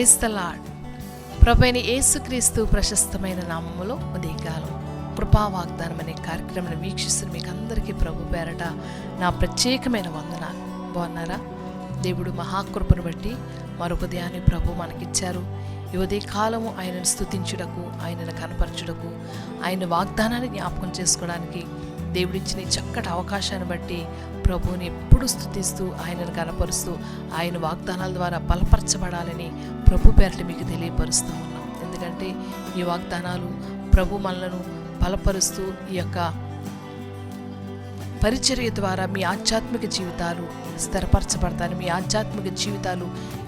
Praise the lord ప్రభైన యేసుక్రీస్తు ప్రశస్తమైన నామములో ఉదయకాలం కృపా వాగ్దానం అనే కార్యక్రమాన్ని వీక్షిస్తున్న మీకు అందరికీ ప్రభు పేరట నా ప్రత్యేకమైన వందనాలు. బాగున్నారా? దేవుడు మహాకృపను బట్టి మరొక ఉదయాన్ని ప్రభు మనకిచ్చారు. ఈ ఉదయకాలము ఆయనను స్థుతించుటకు ఆయనను కనపరచుటకు ఆయన వాగ్దానాన్ని జ్ఞాపకం చేసుకోవడానికి దేవుడిచ్చిన చక్కటి అవకాశాన్ని బట్టి ప్రభువుని ఎప్పుడు స్థుతిస్తూ ఆయనను కనపరుస్తూ ఆయన వాగ్దానాల ద్వారా బలపరచబడాలని ప్రభు పేరట మీకు తెలియపరుస్తూ ఉన్నాం. ఎందుకంటే ఈ వాగ్దానాలు ప్రభు మనలను బలపరుస్తూ ఈ యొక్క పరిచర్య ద్వారా మీ ఆధ్యాత్మిక జీవితాలు స్థిరపరచబడతాయని మీ ఆధ్యాత్మిక జీవితాలు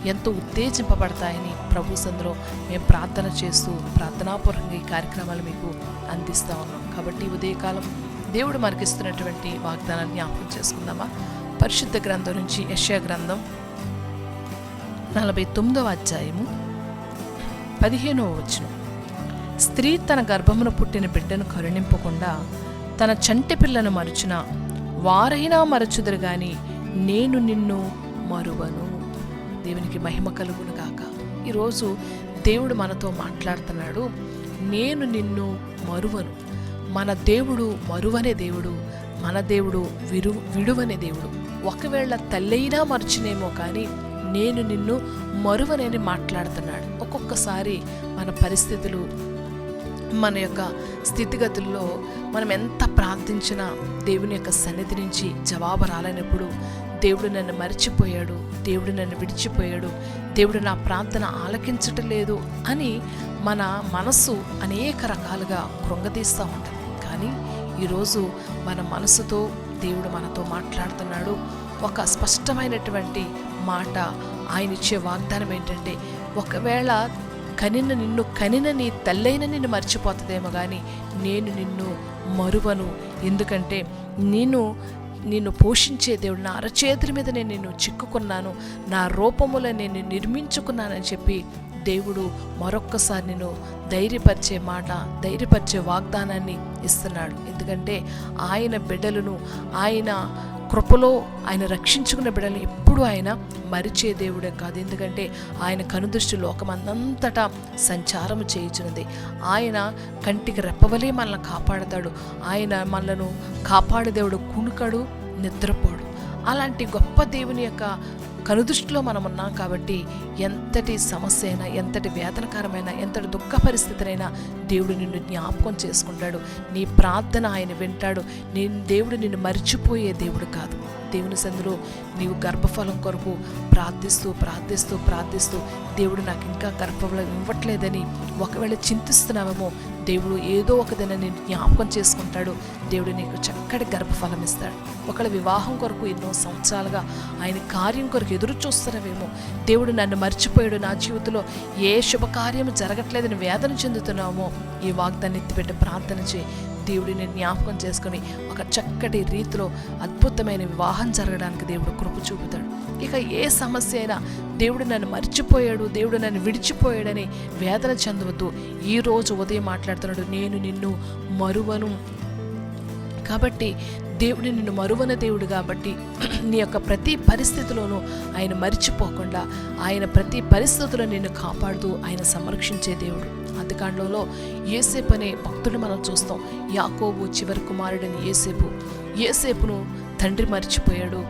ఎంతో ఉత్తేజింపబడతాయని ప్రభు సందులో మేము ప్రార్థన చేస్తూ ప్రార్థనాపూర్వకంగా ఈ కార్యక్రమాలు మీకు అందిస్తూ ఉన్నాం. కాబట్టి ఉదయకాలం దేవుడు మనకిస్తున్నటువంటి వాగ్దానాన్ని జ్ఞాపకం చేసుకుందామా? పరిశుద్ధ గ్రంథం నుంచి యశ్యా గ్రంథం నలభై తొమ్మిదవ అధ్యాయము పదిహేనవ వచనం. స్త్రీ తన గర్భమున పుట్టిన బిడ్డను కరుణింపకుండా తన చంటి పిల్లను మరుచున వారైనా మరచుదురు గాని నేను నిన్ను మరువను. దేవునికి మహిమ కలుగును గాక. ఈరోజు దేవుడు మనతో మాట్లాడుతున్నాడు నేను నిన్ను మరువను. మన దేవుడు మరువనే దేవుడు మన దేవుడు విరు విడువనే దేవుడు. ఒకవేళ తల్లైనా మర్చినేమో కానీ నేను నిన్ను మరువనని మాట్లాడుతున్నాడు. ఒక్కొక్కసారి మన పరిస్థితులు మన యొక్క స్థితిగతుల్లో మనం ఎంత ప్రార్థించినా దేవుని యొక్క సన్నిధి నుంచి జవాబు రాలేనప్పుడు దేవుడు నన్ను మర్చిపోయాడు దేవుడు నన్ను విడిచిపోయాడు దేవుడు నా ప్రార్థన ఆలకించటం లేదు అని మన మనస్సు అనేక రకాలుగా కృంగతీస్తూ ఉంటుంది. కానీ ఈరోజు మన మనసుతో దేవుడు మనతో మాట్లాడుతున్నాడు. ఒక స్పష్టమైనటువంటి మాట ఆయన ఇచ్చే వాగ్దానం ఏంటంటే ఒకవేళ కనిన నిన్ను కనిన నీ తల్లైన నిన్ను మర్చిపోతుందేమో కానీ నేను నిన్ను మరువను. ఎందుకంటే నేను నిన్ను పోషించే దేవుడు నా అరచేతుల మీద నేను నిన్ను చిక్కుకున్నాను. నా రూపములో నేను నిర్మించుకున్నానని చెప్పి దేవుడు మరొక్కసారి నేను ధైర్యపరిచే మాట ధైర్యపరిచే వాగ్దానాన్ని ఇస్తున్నాడు. ఎందుకంటే ఆయన బిడ్డలను ఆయన కృపలో ఆయన రక్షించుకున్న బిడ్డలు ఎప్పుడు ఆయన మరిచే దేవుడే కాదు. ఎందుకంటే ఆయన కనుదృష్టి లోకమందంతటా సంచారము చేయించినది ఆయన కంటికి రెప్పవలే మనల్ని కాపాడతాడు. ఆయన మనలను కాపాడే దేవుడు కుణుకడు నిద్రపోడు. అలాంటి గొప్ప దేవుని యొక్క కనుదృష్టిలో మనం ఉన్నాం కాబట్టి ఎంతటి సమస్య అయినా ఎంతటి వేదనకరమైన ఎంతటి దుఃఖ పరిస్థితినైనా దేవుడు నిన్ను జ్ఞాపకం చేసుకుంటాడు. నీ ప్రార్థన ఆయన వింటాడు. నేను దేవుడు నిన్ను మర్చిపోయే దేవుడు కాదు. దేవుని సందులో నీవు గర్భఫలం కొరకు ప్రార్థిస్తూ ప్రార్థిస్తూ ప్రార్థిస్తూ దేవుడు నాకు ఇంకా గర్భఫలం ఇవ్వట్లేదని ఒకవేళ చింతిస్తున్నావేమో దేవుడు ఏదో ఒకదైనా నేను జ్ఞాపకం చేసుకుంటాడు. దేవుడు నీకు చక్కటి గర్భఫలం ఇస్తాడు. ఒకళ్ళ వివాహం కొరకు ఎన్నో సంవత్సరాలుగా ఆయన కార్యం కొరకు ఎదురు చూస్తున్నావేమో దేవుడు నన్ను మర్చిపోయాడు. నా జీవితంలో ఏ శుభకార్యం జరగట్లేదని వేదన చెందుతున్నామో ఈ వాగ్దాన్ని ఎత్తిపెట్టి ప్రార్థన చేయి. దేవుడిని జ్ఞాపకం చేసుకొని ఒక చక్కటి రీతిలో అద్భుతమైన వివాహం జరగడానికి దేవుడు కృప చూపుతాడు. ఇక ఏ సమస్య అయినా దేవుడు నన్ను మర్చిపోయాడు దేవుడు నన్ను విడిచిపోయాడని వేదన చెందవద్దు. ఈ రోజు ఉదయం మాట్లాడుతున్నాడు నేను నిన్ను మరువను. కాబట్టి దేవుడు నిన్ను మరువన దేవుడు కాబట్టి నీ యొక్క ప్రతి పరిస్థితిలోనూ ఆయన మరిచిపోకుండా ఆయన ప్రతి పరిస్థితిలో నిన్ను కాపాడుతూ ఆయన సంరక్షించే దేవుడు. కాండంలో ఏసేపు అనే భక్తుడు మనం చూస్తాం. యాకోబు చివరి కుమారుడని ఏసేపు ఏసేపును తండ్రి మర్చిపోయాడు.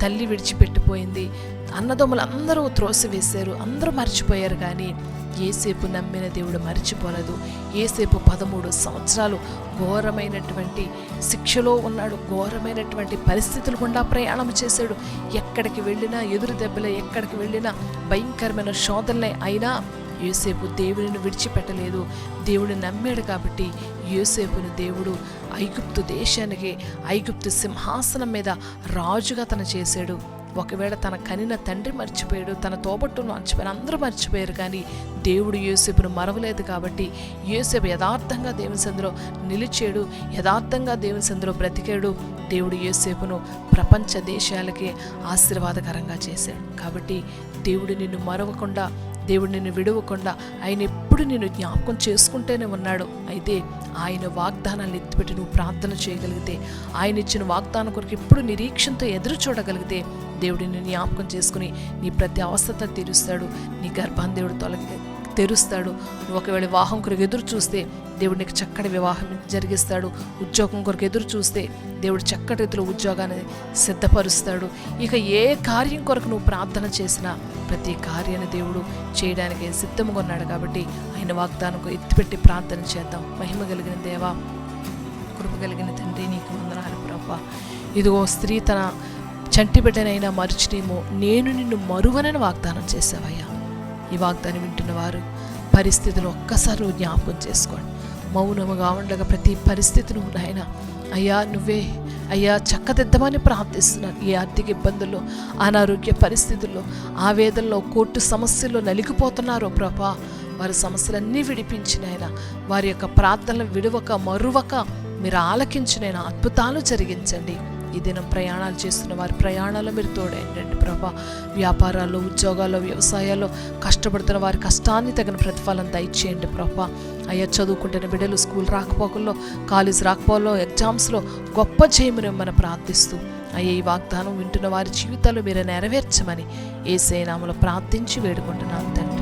తల్లి విడిచిపెట్టిపోయింది. అన్నదమ్ములు అందరూ త్రోసివేశారు అందరూ మర్చిపోయారు కానీ ఏసేపు నమ్మిన దేవుడు మర్చిపోలేదు. ఏసేపు పదమూడు సంవత్సరాలు ఘోరమైనటువంటి శిక్షలో ఉన్నాడు. ఘోరమైనటువంటి పరిస్థితులు గుండా ప్రయాణం చేశాడు. ఎక్కడికి వెళ్ళినా ఎదురు దెబ్బలే ఎక్కడికి వెళ్ళినా భయంకరమైన శోధనలే అయినా యోసేపు దేవుడిని విడిచిపెట్టలేదు. దేవుడిని నమ్మాడు కాబట్టి యోసేపును దేవుడు ఐగుప్తు దేశానికి ఐగుప్తు సింహాసనం మీద రాజుగా తను చేశాడు. ఒకవేళ తన కనిన తండ్రి మర్చిపోయాడు తన తోబట్టును మర్చిపోయారు అందరూ మర్చిపోయారు కానీ దేవుడు యోసేపును మరవలేదు కాబట్టి యోసేపు యథార్థంగా దేవుని సందులో నిలిచాడు యథార్థంగా దేవుని సందులో బ్రతికాడు. దేవుడు యోసేపును ప్రపంచ దేశాలకే ఆశీర్వాదకరంగా చేశాడు. కాబట్టి దేవుడు నిన్ను మరవకుండా దేవుడు నిన్ను విడవకుండా ఆయన ఎప్పుడు నిన్ను జ్ఞాపకం చేసుకుంటూనే ఉన్నాడు. అయితే ఆయన వాగ్దానాన్ని ఎత్తిపెట్టి నువ్వు ప్రార్థన చేయగలిగితే ఆయన ఇచ్చిన వాగ్దానం కొరకు ఎప్పుడు నిరీక్షణతో ఎదురు చూడగలిగితే దేవుడిని జ్ఞాపకం చేసుకుని నీ ప్రతి అవస్థత తీరుస్తాడు. నీ గర్భాన్ని దేవుడు తొలగి తెరుస్తాడు. నువ్వు ఒకవేళ వివాహం కొరకు ఎదురు చూస్తే దేవుడు నీకు చక్కటి వివాహం జరిగిస్తాడు. ఉద్యోగం కొరకు ఎదురు చూస్తే దేవుడు చక్కటి రీతిలో ఉద్యోగాన్ని సిద్ధపరుస్తాడు. ఇక ఏ కార్యం కొరకు నువ్వు ప్రార్థన చేసినా ప్రతి కార్యాన్ని దేవుడు చేయడానికి సిద్ధంగా ఉన్నాడు కాబట్టి ఆయన వాగ్దానం ఎత్తిపెట్టి ప్రార్థన చేద్దాం. మహిమ కలిగిన దేవా కృప కలిగిన తండ్రి నీకు వందనాలు ప్రభా. ఇదిగో స్త్రీ తన చంటి బిడ్డనైనా నేను నిన్ను మరువనని వాగ్దానం చేసావయ్యా ఈ వాగ్దానం వింటున్న వారు పరిస్థితులు ఒక్కసారి జ్ఞాపకం చేసుకోండి. మౌనముగా ఉండగా ప్రతి పరిస్థితిని నాయన అయ్యా నువ్వే అయ్యా చక్కదిద్దమని ప్రార్థిస్తున్నాను. ఈ ఆర్థిక ఇబ్బందుల్లో అనారోగ్య పరిస్థితుల్లో ఆవేదనలో కోర్టు సమస్యల్లో నలిగిపోతున్నారో ప్రభా. వారి సమస్యలన్నీ విడిపించిన ఆయన. వారి యొక్క ప్రార్థనలు విడవక మరువక మీరు ఆలకించిన అద్భుతాలు జరిగించండి. ఈ దినం ప్రయాణాలు చేస్తున్న వారి ప్రయాణాలు మీరు తోడైండండి ప్రభా. వ్యాపారాల్లో ఉద్యోగాల్లో వ్యవసాయాల్లో కష్టపడుతున్న వారి కష్టాన్ని తగిన ప్రతిఫలం దయచేయండి ప్రభా. అయ్యా చదువుకుంటున్న బిడ్డలు స్కూల్ రాకపోకల్లో కాలేజ్ రాకపోకల్లో ఎగ్జామ్స్లో గొప్ప చేయమని మనం ప్రార్థిస్తూ అయ్యే ఈ వాగ్దానం వింటున్న వారి జీవితాలు మీరు నెరవేర్చమని ఏ సేనాములు ప్రార్థించి వేడుకుంటున్నాం తండ్రి.